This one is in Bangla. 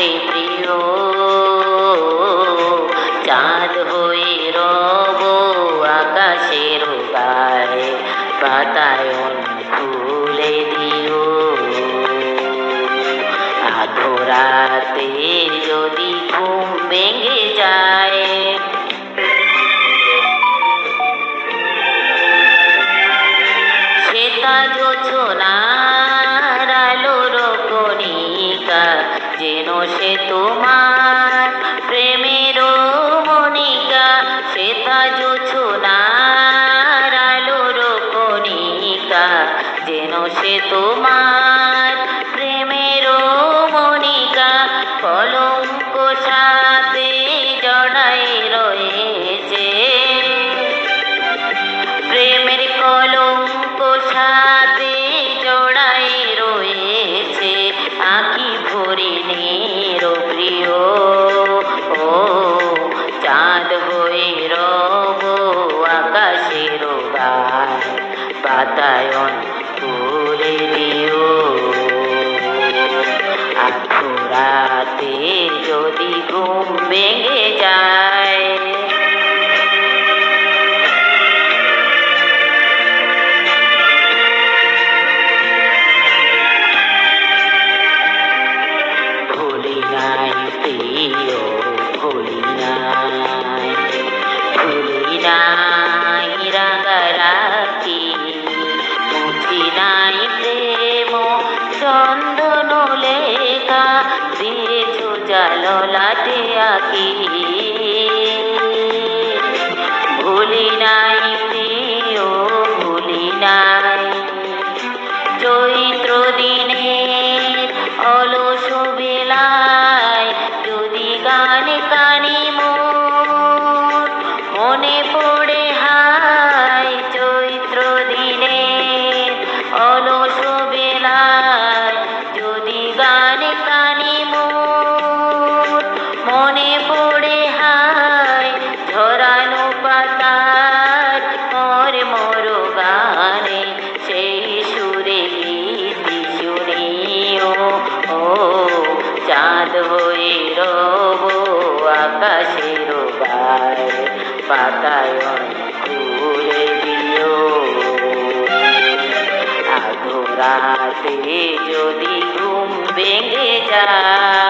রে প্রিয়। চাঁদ হয়ে রব আকাশের গায়ে পাতায় খুলে দিও। আধরাতে যদি ঘুম ভেঙে যায় সেটা যোচনা যেন সে তোমার প্রেমের মনিকা শ্বেতা জোছনার আলোর কণিকা যেন সে তোমার বাতায়ন করে দিও আখুরাতে যদি ঘুম ভেঙে চন্দন লেখা দিয়েছ জাল লাটে আঁকি। পাতায় ঘুরে দিও আধো রাতে যদি ঘুম ভেঙে যায়